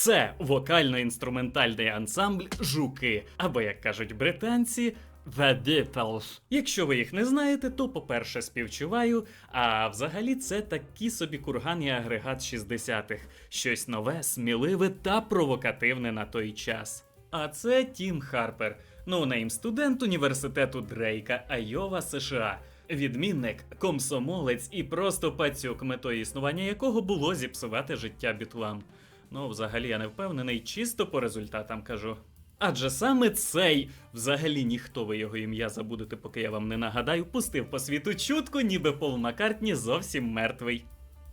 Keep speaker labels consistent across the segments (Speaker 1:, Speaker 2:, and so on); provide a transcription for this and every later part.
Speaker 1: Це вокально-інструментальний ансамбль Жуки, або як кажуть британці. The Beatles. Якщо ви їх не знаєте, то по-перше, співчуваю. А взагалі це такі собі курган і агрегат 60-х. Щось нове, сміливе та провокативне на той час. А це Тім Харпер, ноунейм студент університету Дрейка, Айова, США. Відмінник, комсомолець і просто пацюк, метою існування якого було зіпсувати життя бітлам. Ну, взагалі, я не впевнений, чисто по результатам кажу. Адже саме цей, взагалі ніхто ви його ім'я забудете, поки я вам не нагадаю, пустив по світу чутку, ніби Пол Маккартні зовсім мертвий.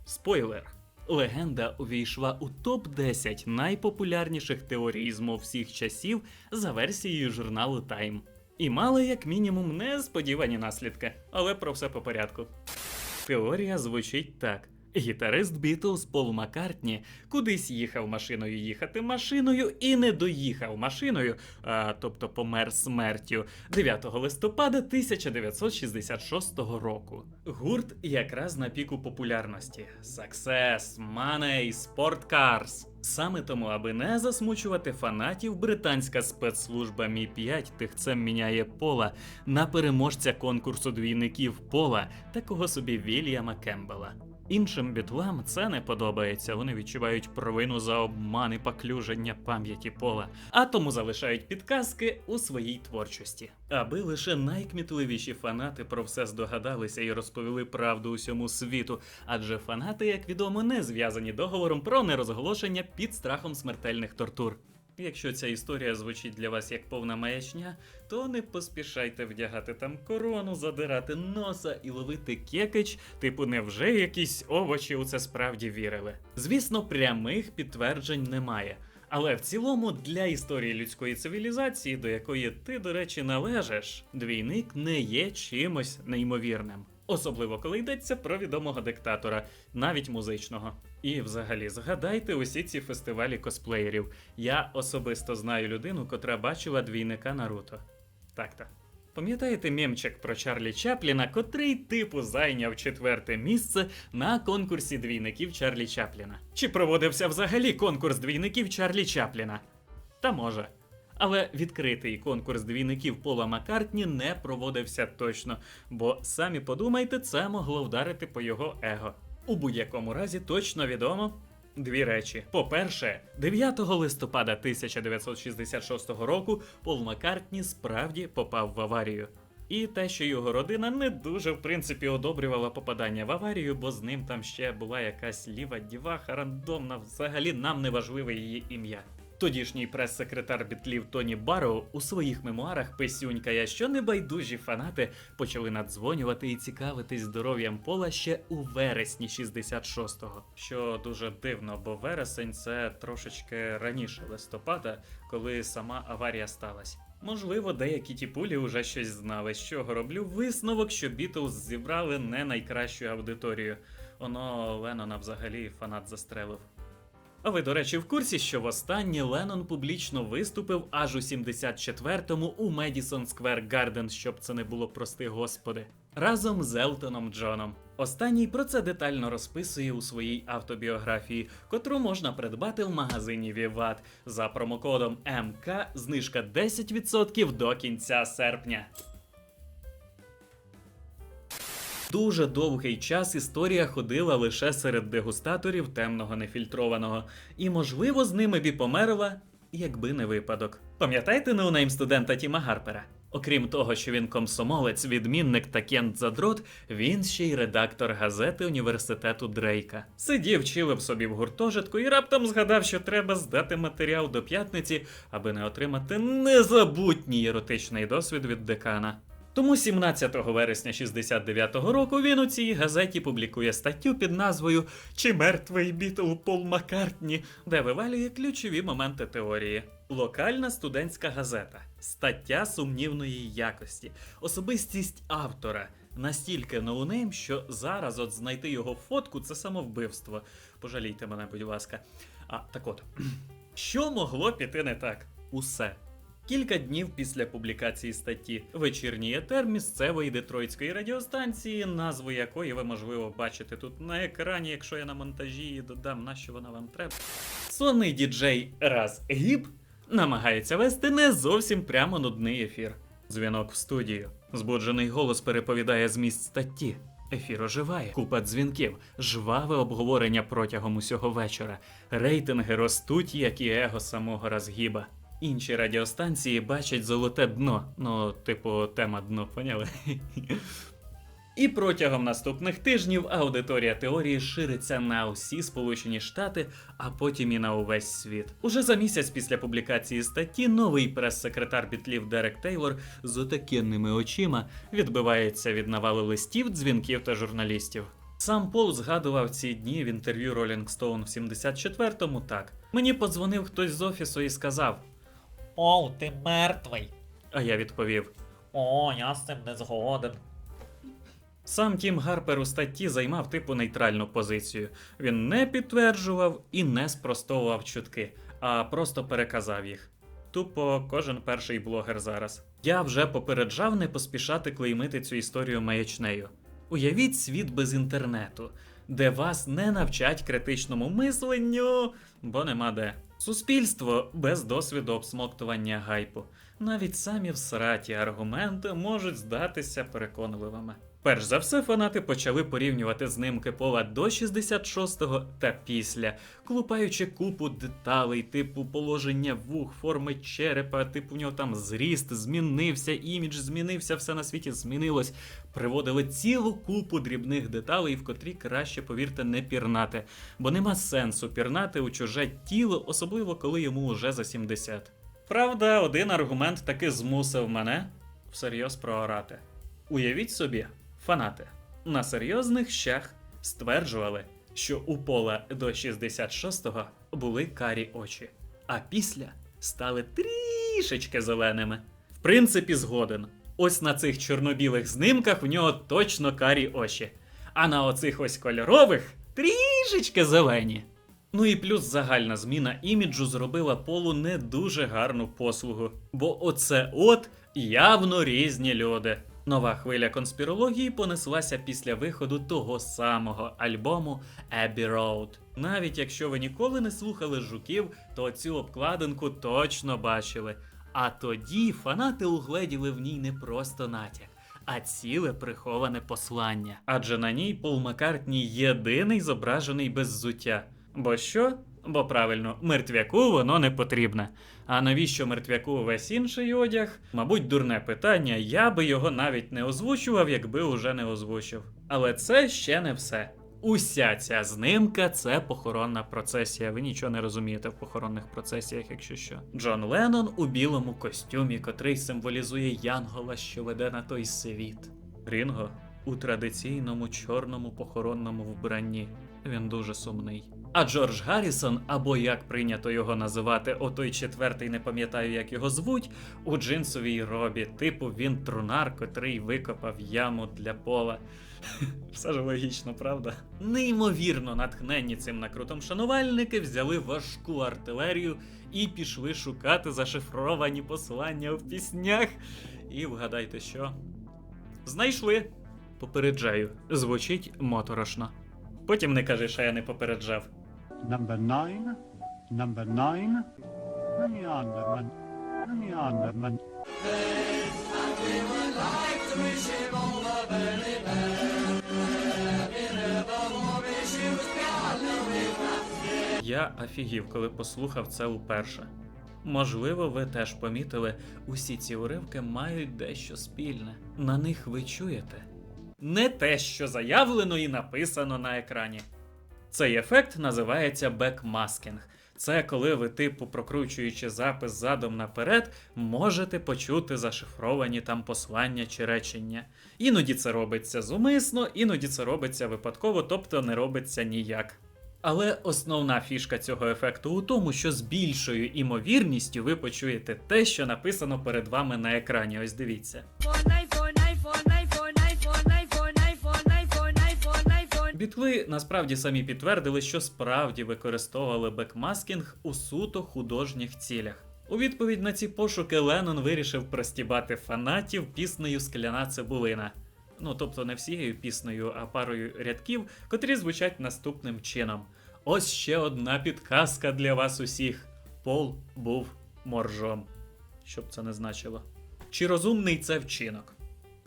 Speaker 1: Спойлер. Легенда увійшла у топ-10 найпопулярніших теорізму всіх часів за версією журналу Time. І мала як мінімум несподівані наслідки, але про все по порядку. Теорія звучить так. Гітарист Бітлз Пол Маккартні кудись їхав машиною їхати машиною і не доїхав машиною, а, тобто помер смертю 9 листопада 1966 року. Гурт якраз на піку популярності: Success, Money, Sport Cars. Саме тому, аби не засмучувати фанатів, британська спецслужба Мі 5 тихцем міняє пола на переможця конкурсу двійників пола, такого собі Вільяма Кембела. Іншим бітлам це не подобається. Вони відчувають провину за обман і поклюження пам'яті пола, а тому залишають підказки у своїй творчості, аби лише найкмітливіші фанати про все здогадалися і розповіли правду усьому світу. Адже фанати, як відомо, не зв'язані договором про нерозголошення під страхом смертельних тортур. Якщо ця історія звучить для вас як повна маячня, то не поспішайте вдягати там корону, задирати носа і ловити кекич, типу, невже якісь овочі у це справді вірили. Звісно, прямих підтверджень немає. Але в цілому для історії людської цивілізації, до якої ти, до речі, належиш, двійник не є чимось неймовірним. Особливо коли йдеться про відомого диктатора, навіть музичного. І взагалі згадайте усі ці фестивалі косплеєрів. Я особисто знаю людину, котра бачила двійника Наруто. Так-то. Пам'ятаєте мемчик про Чарлі Чапліна, котрий типу зайняв четверте місце на конкурсі двійників Чарлі Чапліна? Чи проводився взагалі конкурс двійників Чарлі Чапліна? Та може. Але відкритий конкурс двійників Пола Маккартні не проводився точно, бо самі подумайте, це могло вдарити по його его. У будь-якому разі точно відомо дві речі. По-перше, 9 листопада 1966 року Пол Маккартні справді попав в аварію. І те, що його родина не дуже в принципі одобрювала попадання в аварію, бо з ним там ще була якась ліва діваха рандомна, взагалі нам не важливе її ім'я. Тодішній прес-секретар бітлів Тоні Барроу у своїх мемуарах писюнькає, що небайдужі фанати почали надзвонювати і цікавитись здоров'ям пола ще у вересні 66-го. Що дуже дивно, бо вересень це трошечки раніше листопада, коли сама аварія сталася. Можливо, деякі ті пулі вже щось знали, з чого роблю висновок, що Бітлз зібрали не найкращу аудиторію. Оно Леннона взагалі фанат застрелив. А ви, до речі, в курсі, що востаннє Леннон публічно виступив аж у 74-му у Медісон Сквер Гарден, щоб це не було прости господи, разом з Елтоном Джоном. Останній про це детально розписує у своїй автобіографії, котру можна придбати в магазині Vivat за промокодом МК знижка 10% до кінця серпня. Дуже довгий час історія ходила лише серед дегустаторів темного нефільтрованого, і, можливо, з ними б і померла, якби не випадок. Пам'ятаєте ноунейм студента Тіма Гарпера? Окрім того, що він комсомолець, відмінник та кент задрот, він ще й редактор газети університету Дрейка. Сидів, чилив собі в гуртожитку і раптом згадав, що треба здати матеріал до п'ятниці, аби не отримати незабутній еротичний досвід від декана. Тому 17 вересня 69-го року він у цій газеті публікує статтю під назвою Чи мертвий Бітл Пол Маккартні, де вивалює ключові моменти теорії. Локальна студентська газета, стаття сумнівної якості, особистість автора. Настільки ноунейм, що зараз от знайти його фотку це самовбивство. Пожалійте мене, будь ласка. А так от, що могло піти не так? Усе. Кілька днів після публікації статті вечірній етер місцевої детройтської радіостанції, назву якої ви можливо бачите тут на екрані, якщо я на монтажі її додам, на що вона вам треба. сонний діджей Раз Гіб намагається вести не зовсім прямо нудний ефір. Дзвінок в студію. Збуджений голос переповідає зміст статті. Ефір оживає, купа дзвінків, жваве обговорення протягом усього вечора. Рейтинги ростуть, як і его самого Разгіба. Інші радіостанції бачать золоте дно. Ну, типу, тема дно, поняли? І протягом наступних тижнів аудиторія теорії шириться на усі Сполучені Штати, а потім і на увесь світ. Уже за місяць після публікації статті новий прес-секретар бітлів Дерек Тейлор з отакенними очима відбивається від навалу листів, дзвінків та журналістів. Сам Пол згадував ці дні в інтерв'ю Rolling Stone в 74-му так. Мені подзвонив хтось з офісу і сказав,
Speaker 2: Оу, ти мертвий.
Speaker 1: а я відповів:
Speaker 2: О, я з цим не згоден.
Speaker 1: Сам Тім Гарпер у статті займав типу нейтральну позицію. Він не підтверджував і не спростовував чутки, а просто переказав їх. Тупо кожен перший блогер зараз. Я вже попереджав не поспішати клеймити цю історію маячнею. Уявіть світ без інтернету, де вас не навчать критичному мисленню, бо нема де. Суспільство без досвіду обсмоктування гайпу. Навіть самі всраті аргументи можуть здатися переконливими. Перш за все, фанати почали порівнювати знимки пола до 66-го та після, клупаючи купу деталей, типу положення вух, форми черепа, типу в нього там зріст, змінився, імідж змінився, все на світі змінилось. Приводили цілу купу дрібних деталей, в котрі краще, повірте, не пірнати, бо нема сенсу пірнати у чуже тіло, особливо коли йому уже за 70. Правда, один аргумент таки змусив мене всерйоз проорати. Уявіть собі, фанати на серйозних щах стверджували, що у пола до 66-го були карі очі, а після стали трішечки зеленими. В принципі, згоден. Ось на цих чорно-білих знимках в нього точно карі очі, а на оцих ось кольорових трішечки зелені. Ну і плюс загальна зміна іміджу зробила полу не дуже гарну послугу, бо оце от явно різні люди. Нова хвиля конспірології понеслася після виходу того самого альбому Abbey Road. Навіть якщо ви ніколи не слухали жуків, то цю обкладинку точно бачили. А тоді фанати угледіли в ній не просто натяк, а ціле приховане послання. Адже на ній Пол Маккартні єдиний зображений без зуття. Бо що? Бо правильно, мертвяку воно не потрібне. А навіщо мертвяку весь інший одяг? Мабуть, дурне питання, я би його навіть не озвучував, якби уже не озвучив. Але це ще не все. Уся ця знимка це похоронна процесія. Ви нічого не розумієте в похоронних процесіях, якщо що. Джон Леннон у білому костюмі, котрий символізує Янгола, що веде на той світ. Рінго у традиційному чорному похоронному вбранні. Він дуже сумний. А Джордж Гаррісон, або як прийнято його називати, отой четвертий, не пам'ятаю, як його звуть, у джинсовій робі, типу він трунар, котрий викопав яму для пола. Все ж логічно, правда? Неймовірно натхненні цим накрутом шанувальники взяли важку артилерію і пішли шукати зашифровані послання в піснях. І вгадайте що? Знайшли. Попереджаю, звучить моторошно. Потім не кажи, що я не попереджав.
Speaker 3: Number nine, number nine, the Neanderman.
Speaker 1: Я офігів, коли послухав це уперше. Можливо, ви теж помітили, усі ці уривки мають дещо спільне. На них ви чуєте. Не те, що заявлено і написано на екрані. Цей ефект називається бекмаскінг. Це коли ви, типу, прокручуючи запис задом наперед, можете почути зашифровані там послання чи речення. Іноді це робиться зумисно, іноді це робиться випадково, тобто не робиться ніяк. Але основна фішка цього ефекту у тому, що з більшою імовірністю ви почуєте те, що написано перед вами на екрані. Ось дивіться. Бітли насправді самі підтвердили, що справді використовували бекмаскінг у суто художніх цілях. У відповідь на ці пошуки Леннон вирішив простібати фанатів піснею Скляна цибулина. Ну тобто не всією піснею, а парою рядків, котрі звучать наступним чином: Ось ще одна підказка для вас усіх. Пол був моржом. Що б це не значило. Чи розумний це вчинок?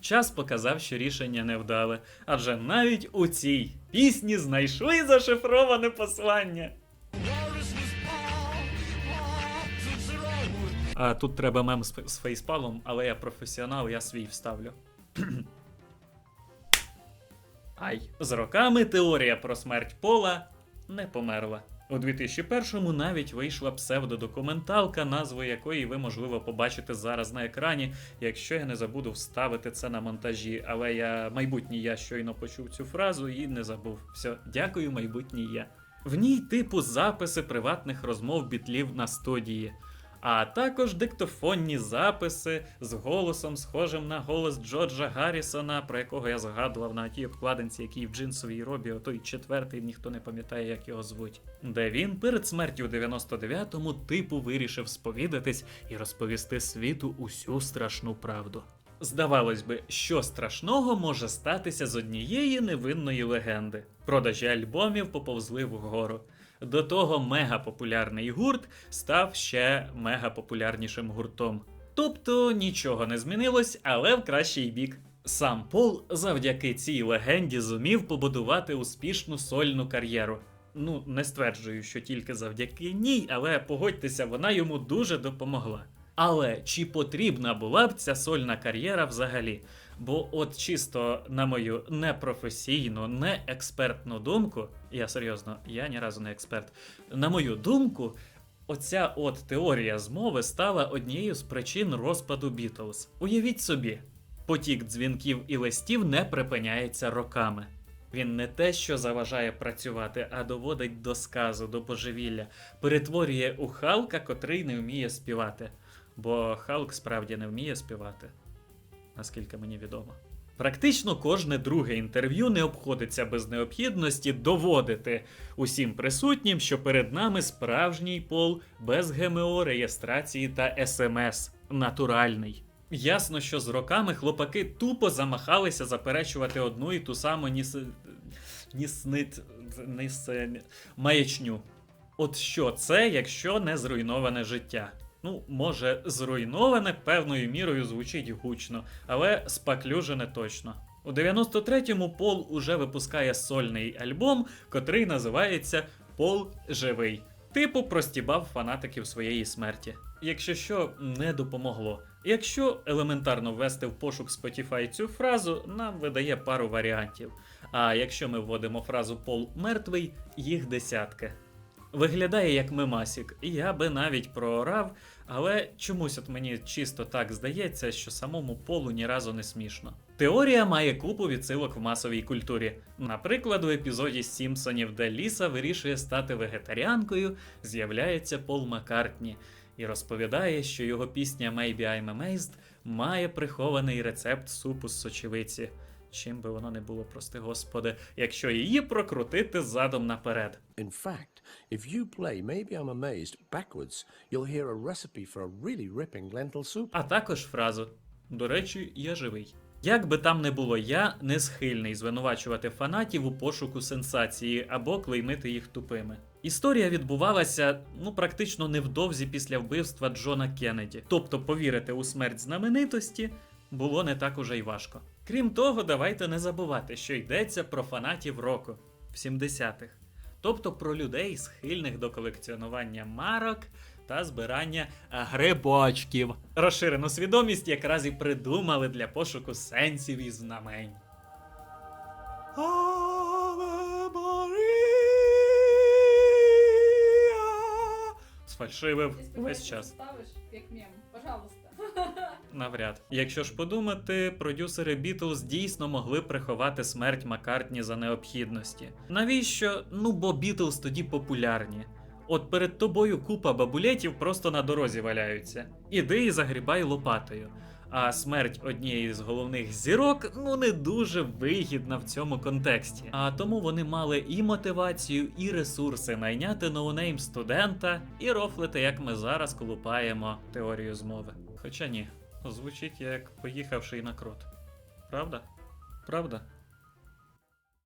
Speaker 1: Час показав, що рішення невдале, адже навіть у цій пісні знайшли зашифроване послання. А тут треба мем з фейспалом, але я професіонал, я свій вставлю. Ай. З роками теорія про смерть Пола не померла. У 2001-му навіть вийшла псевдодокументалка, назву якої ви, можливо, побачите зараз на екрані, якщо я не забуду вставити це на монтажі. Але я майбутній я щойно почув цю фразу і не забув. Все, дякую, майбутній я. В ній типу записи приватних розмов бітлів на студії а також диктофонні записи з голосом, схожим на голос Джорджа Гаррісона, про якого я згадував на тій обкладинці, який в джинсовій робі, отой четвертий, ніхто не пам'ятає, як його звуть. Де він перед смертю в 99-му типу вирішив сповідатись і розповісти світу усю страшну правду. Здавалось би, що страшного може статися з однієї невинної легенди. Продажі альбомів поповзли вгору. До того мегапопулярний гурт став ще мегапопулярнішим гуртом. Тобто нічого не змінилось, але в кращий бік. Сам Пол завдяки цій легенді зумів побудувати успішну сольну кар'єру. Ну, не стверджую, що тільки завдяки ній, але погодьтеся, вона йому дуже допомогла. Але чи потрібна була б ця сольна кар'єра взагалі? Бо от чисто на мою непрофесійну, не експертну думку, я серйозно, я ні разу не експерт. На мою думку, оця от теорія змови стала однією з причин розпаду Бітлз. Уявіть собі, потік дзвінків і листів не припиняється роками. Він не те, що заважає працювати, а доводить до сказу, до божевілля, перетворює у Халка, котрий не вміє співати. Бо Халк справді не вміє співати, наскільки мені відомо. Практично кожне друге інтерв'ю не обходиться без необхідності доводити усім присутнім, що перед нами справжній пол без ГМО, реєстрації та СМС. Натуральний. Ясно, що з роками хлопаки тупо замахалися заперечувати одну і ту саму ніс... ніснит... ніс... маячню. От що це, якщо не зруйноване життя? Ну, може, зруйноване певною мірою звучить гучно, але спаклюжене точно. У 93-му Пол уже випускає сольний альбом, котрий називається Пол Живий. Типу простібав фанатиків своєї смерті. Якщо що, не допомогло. Якщо елементарно ввести в пошук Spotify цю фразу, нам видає пару варіантів. А якщо ми вводимо фразу Пол мертвий, їх десятки. Виглядає як мемасік, і я би навіть проорав, але чомусь от мені чисто так здається, що самому полу ні разу не смішно. Теорія має купу відсилок в масовій культурі. Наприклад, у епізоді Сімпсонів, де Ліса вирішує стати вегетаріанкою, з'являється Пол Маккартні і розповідає, що його пісня Maybe I'm Amazed має прихований рецепт супу з сочевиці. Чим би воно не було, прости господи, якщо її прокрутити задом наперед.
Speaker 4: In fact, if you play Maybe I'm Amazed backwards, you'll hear a recipe for a really ripping lentil soup.
Speaker 1: а також фразу До речі, я живий. Як би там не було, я не схильний звинувачувати фанатів у пошуку сенсації або клеймити їх тупими. Історія відбувалася ну практично невдовзі після вбивства Джона Кеннеді. Тобто повірити у смерть знаменитості було не так уже й важко. Крім того, давайте не забувати, що йдеться про фанатів року в 70-х. Тобто про людей, схильних до колекціонування марок та збирання грибочків. Розширену свідомість якраз і придумали для пошуку сенсів і знамень. Сфальшивив весь час.
Speaker 5: ставишь как мем, пожалуйста.
Speaker 1: Навряд. Якщо ж подумати, продюсери Бітлз дійсно могли приховати смерть Маккартні за необхідності. Навіщо? Ну бо Бітлз тоді популярні. От перед тобою купа бабулетів просто на дорозі валяються. Іди і загрібай лопатою. А смерть однієї з головних зірок ну не дуже вигідна в цьому контексті. А тому вони мали і мотивацію, і ресурси найняти ноунейм студента і рофлити, як ми зараз колупаємо теорію змови. Хоча ні, звучить як поїхавший на крот. Правда? Правда?